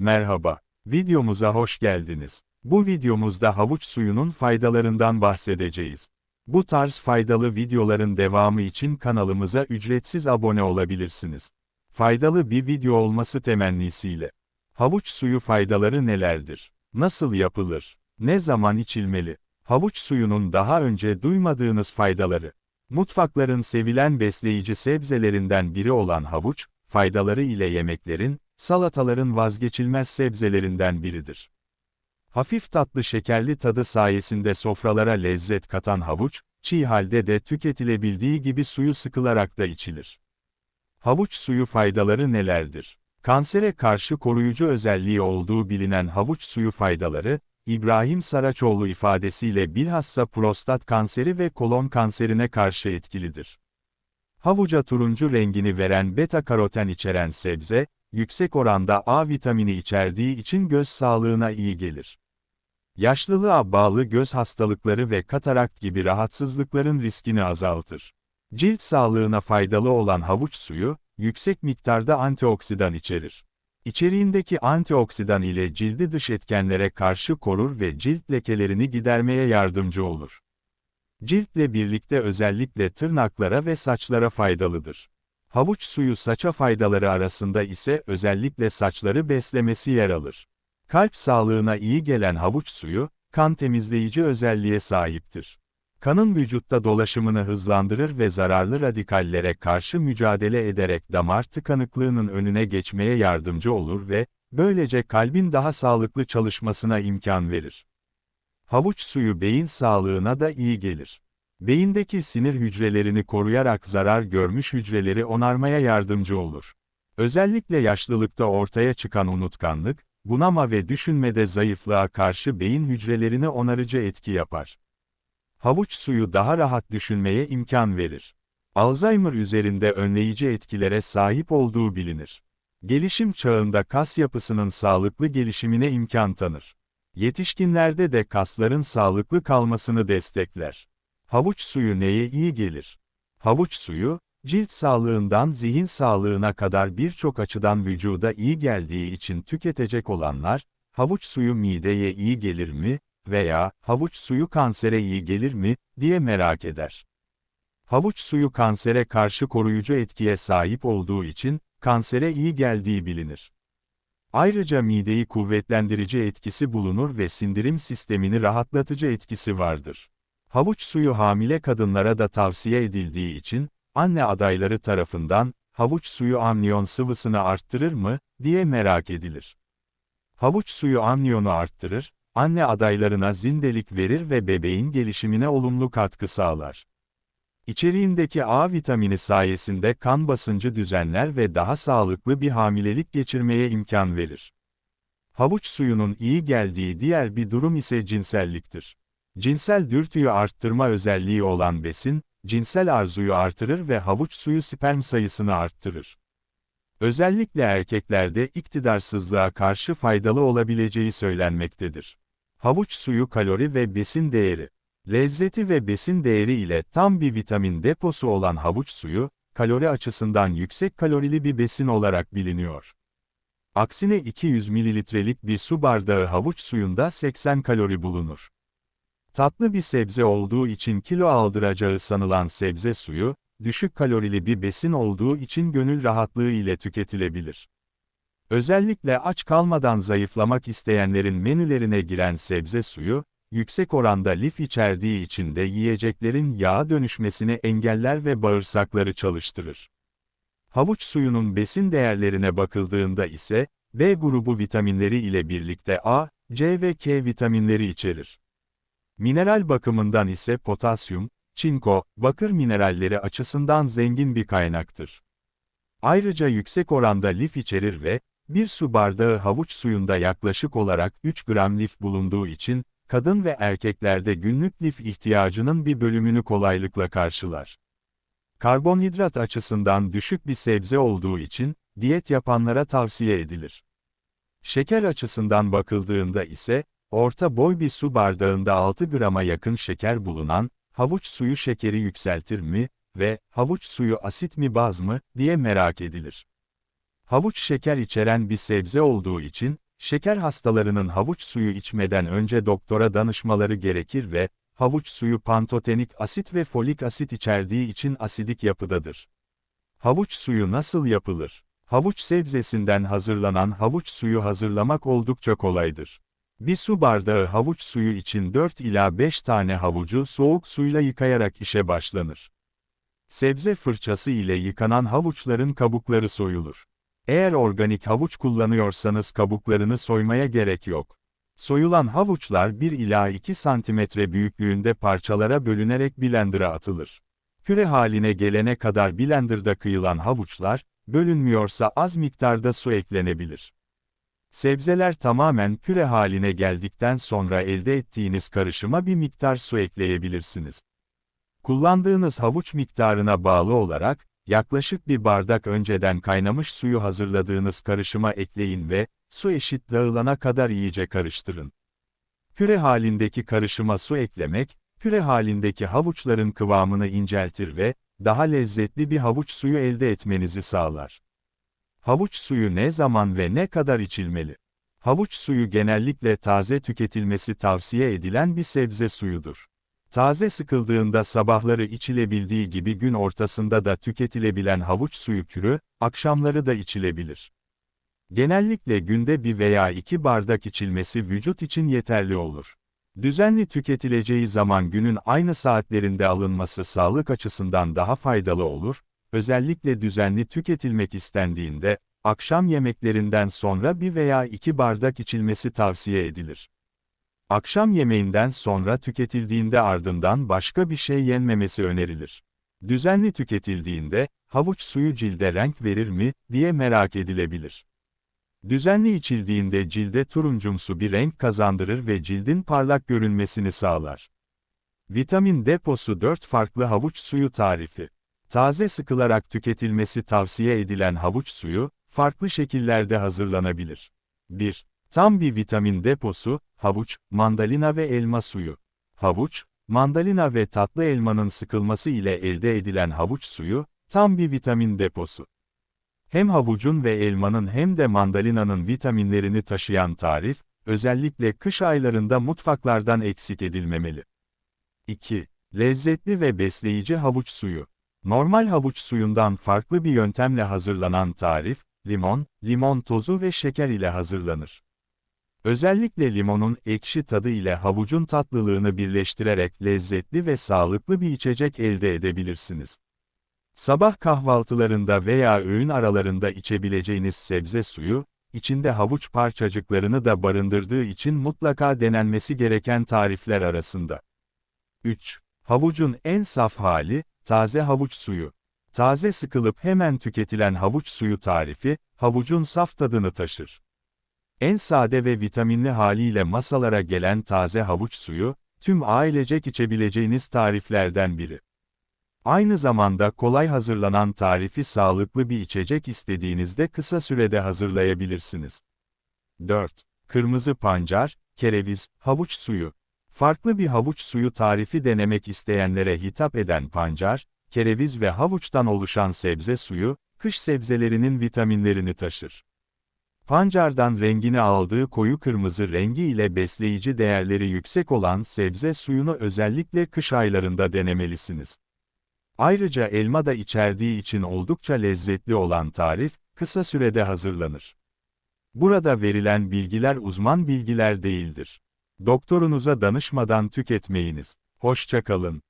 Merhaba, videomuza hoş geldiniz. Bu videomuzda havuç suyunun faydalarından bahsedeceğiz. Bu tarz faydalı videoların devamı için kanalımıza ücretsiz abone olabilirsiniz. Faydalı bir video olması temennisiyle. Havuç suyu faydaları nelerdir? Nasıl yapılır? Ne zaman içilmeli? Havuç suyunun daha önce duymadığınız faydaları. Mutfakların sevilen besleyici sebzelerinden biri olan havuç, faydaları ile yemeklerin, salataların vazgeçilmez sebzelerinden biridir. Hafif tatlı şekerli tadı sayesinde sofralara lezzet katan havuç, çiğ halde de tüketilebildiği gibi suyu sıkılarak da içilir. Havuç suyu faydaları nelerdir? Kansere karşı koruyucu özelliği olduğu bilinen havuç suyu faydaları, İbrahim Saraçoğlu ifadesiyle bilhassa prostat kanseri ve kolon kanserine karşı etkilidir. Havuca turuncu rengini veren beta karoten içeren sebze, yüksek oranda A vitamini içerdiği için göz sağlığına iyi gelir. Yaşlılığa bağlı göz hastalıkları ve katarakt gibi rahatsızlıkların riskini azaltır. Cilt sağlığına faydalı olan havuç suyu, yüksek miktarda antioksidan içerir. İçeriğindeki antioksidan ile cildi dış etkenlere karşı korur ve cilt lekelerini gidermeye yardımcı olur. Ciltle birlikte özellikle tırnaklara ve saçlara faydalıdır. Havuç suyu saça faydaları arasında ise özellikle saçları beslemesi yer alır. Kalp sağlığına iyi gelen havuç suyu, kan temizleyici özelliğe sahiptir. Kanın vücutta dolaşımını hızlandırır ve zararlı radikallere karşı mücadele ederek damar tıkanıklığının önüne geçmeye yardımcı olur ve, böylece kalbin daha sağlıklı çalışmasına imkan verir. Havuç suyu beyin sağlığına da iyi gelir. Beyindeki sinir hücrelerini koruyarak zarar görmüş hücreleri onarmaya yardımcı olur. Özellikle yaşlılıkta ortaya çıkan unutkanlık, bunama ve düşünmede zayıflığa karşı beyin hücrelerine onarıcı etki yapar. Havuç suyu daha rahat düşünmeye imkan verir. Alzheimer üzerinde önleyici etkilere sahip olduğu bilinir. Gelişim çağında kas yapısının sağlıklı gelişimine imkan tanır. Yetişkinlerde de kasların sağlıklı kalmasını destekler. Havuç suyu neye iyi gelir? Havuç suyu, cilt sağlığından zihin sağlığına kadar birçok açıdan vücuda iyi geldiği için tüketecek olanlar, havuç suyu mideye iyi gelir mi veya havuç suyu kansere iyi gelir mi diye merak eder. Havuç suyu kansere karşı koruyucu etkiye sahip olduğu için kansere iyi geldiği bilinir. Ayrıca mideyi kuvvetlendirici etkisi bulunur ve sindirim sistemini rahatlatıcı etkisi vardır. Havuç suyu hamile kadınlara da tavsiye edildiği için, anne adayları tarafından, havuç suyu amniyon sıvısını arttırır mı, diye merak edilir. Havuç suyu amniyonu arttırır, anne adaylarına zindelik verir ve bebeğin gelişimine olumlu katkı sağlar. İçeriğindeki A vitamini sayesinde kan basıncı düzenler ve daha sağlıklı bir hamilelik geçirmeye imkan verir. Havuç suyunun iyi geldiği diğer bir durum ise cinselliktir. Cinsel dürtüyü arttırma özelliği olan besin, cinsel arzuyu artırır ve havuç suyu sperm sayısını arttırır. Özellikle erkeklerde iktidarsızlığa karşı faydalı olabileceği söylenmektedir. Havuç suyu kalori ve besin değeri. Lezzeti ve besin değeri ile tam bir vitamin deposu olan havuç suyu, kalori açısından yüksek kalorili bir besin olarak biliniyor. Aksine 200 mililitrelik bir su bardağı havuç suyunda 80 kalori bulunur. Tatlı bir sebze olduğu için kilo aldıracağı sanılan sebze suyu, düşük kalorili bir besin olduğu için gönül rahatlığı ile tüketilebilir. Özellikle aç kalmadan zayıflamak isteyenlerin menülerine giren sebze suyu, yüksek oranda lif içerdiği için de yiyeceklerin yağa dönüşmesini engeller ve bağırsakları çalıştırır. Havuç suyunun besin değerlerine bakıldığında ise, B grubu vitaminleri ile birlikte A, C ve K vitaminleri içerir. Mineral bakımından ise potasyum, çinko, bakır mineralleri açısından zengin bir kaynaktır. Ayrıca yüksek oranda lif içerir ve, bir su bardağı havuç suyunda yaklaşık olarak 3 gram lif bulunduğu için, kadın ve erkeklerde günlük lif ihtiyacının bir bölümünü kolaylıkla karşılar. Karbonhidrat açısından düşük bir sebze olduğu için, diyet yapanlara tavsiye edilir. Şeker açısından bakıldığında ise, orta boy bir su bardağında 6 grama yakın şeker bulunan, havuç suyu şekeri yükseltir mi ve havuç suyu asit mi baz mı diye merak edilir. Havuç şeker içeren bir sebze olduğu için, şeker hastalarının havuç suyu içmeden önce doktora danışmaları gerekir ve, havuç suyu pantotenik asit ve folik asit içerdiği için asidik yapıdadır. Havuç suyu nasıl yapılır? Havuç sebzesinden hazırlanan havuç suyu hazırlamak oldukça kolaydır. Bir su bardağı havuç suyu için 4 ila 5 tane havucu soğuk suyla yıkayarak işe başlanır. Sebze fırçası ile yıkanan havuçların kabukları soyulur. Eğer organik havuç kullanıyorsanız kabuklarını soymaya gerek yok. Soyulan havuçlar 1 ila 2 santimetre büyüklüğünde parçalara bölünerek blender'a atılır. Püre haline gelene kadar blenderda kıyılan havuçlar, bölünmüyorsa az miktarda su eklenebilir. Sebzeler tamamen püre haline geldikten sonra elde ettiğiniz karışıma bir miktar su ekleyebilirsiniz. Kullandığınız havuç miktarına bağlı olarak, yaklaşık bir bardak önceden kaynamış suyu hazırladığınız karışıma ekleyin ve, su eşit dağılana kadar iyice karıştırın. Püre halindeki karışıma su eklemek, püre halindeki havuçların kıvamını inceltir ve, daha lezzetli bir havuç suyu elde etmenizi sağlar. Havuç suyu ne zaman ve ne kadar içilmeli? Havuç suyu genellikle taze tüketilmesi tavsiye edilen bir sebze suyudur. Taze sıkıldığında sabahları içilebildiği gibi gün ortasında da tüketilebilen havuç suyu kürü, akşamları da içilebilir. Genellikle günde bir veya iki bardak içilmesi vücut için yeterli olur. Düzenli tüketileceği zaman günün aynı saatlerinde alınması sağlık açısından daha faydalı olur, özellikle düzenli tüketilmek istendiğinde, akşam yemeklerinden sonra bir veya iki bardak içilmesi tavsiye edilir. Akşam yemeğinden sonra tüketildiğinde ardından başka bir şey yenmemesi önerilir. Düzenli tüketildiğinde, havuç suyu cilde renk verir mi, diye merak edilebilir. Düzenli içildiğinde cilde turuncumsu bir renk kazandırır ve cildin parlak görünmesini sağlar. Vitamin deposu 4 farklı havuç suyu tarifi. Taze sıkılarak tüketilmesi tavsiye edilen havuç suyu, farklı şekillerde hazırlanabilir. 1. Tam bir vitamin deposu, havuç, mandalina ve elma suyu. Havuç, mandalina ve tatlı elmanın sıkılması ile elde edilen havuç suyu, tam bir vitamin deposu. Hem havucun ve elmanın hem de mandalinanın vitaminlerini taşıyan tarif, özellikle kış aylarında mutfaklardan eksik edilmemeli. 2. Lezzetli ve besleyici havuç suyu. Normal havuç suyundan farklı bir yöntemle hazırlanan tarif, limon, limon tozu ve şeker ile hazırlanır. Özellikle limonun ekşi tadı ile havucun tatlılığını birleştirerek lezzetli ve sağlıklı bir içecek elde edebilirsiniz. Sabah kahvaltılarında veya öğün aralarında içebileceğiniz sebze suyu, içinde havuç parçacıklarını da barındırdığı için mutlaka denenmesi gereken tarifler arasında. 3. Havucun en saf hali, taze havuç suyu. Taze sıkılıp hemen tüketilen havuç suyu tarifi, havucun saf tadını taşır. En sade ve vitaminli haliyle masalara gelen taze havuç suyu, tüm ailecek içebileceğiniz tariflerden biri. Aynı zamanda kolay hazırlanan tarifi sağlıklı bir içecek istediğinizde kısa sürede hazırlayabilirsiniz. 4. Kırmızı pancar, kereviz, havuç suyu. Farklı bir havuç suyu tarifi denemek isteyenlere hitap eden pancar, kereviz ve havuçtan oluşan sebze suyu, kış sebzelerinin vitaminlerini taşır. Pancardan rengini aldığı koyu kırmızı rengi ile besleyici değerleri yüksek olan sebze suyunu özellikle kış aylarında denemelisiniz. Ayrıca elma da içerdiği için oldukça lezzetli olan tarif, kısa sürede hazırlanır. Burada verilen bilgiler uzman bilgiler değildir. Doktorunuza danışmadan tüketmeyiniz. Hoşçakalın.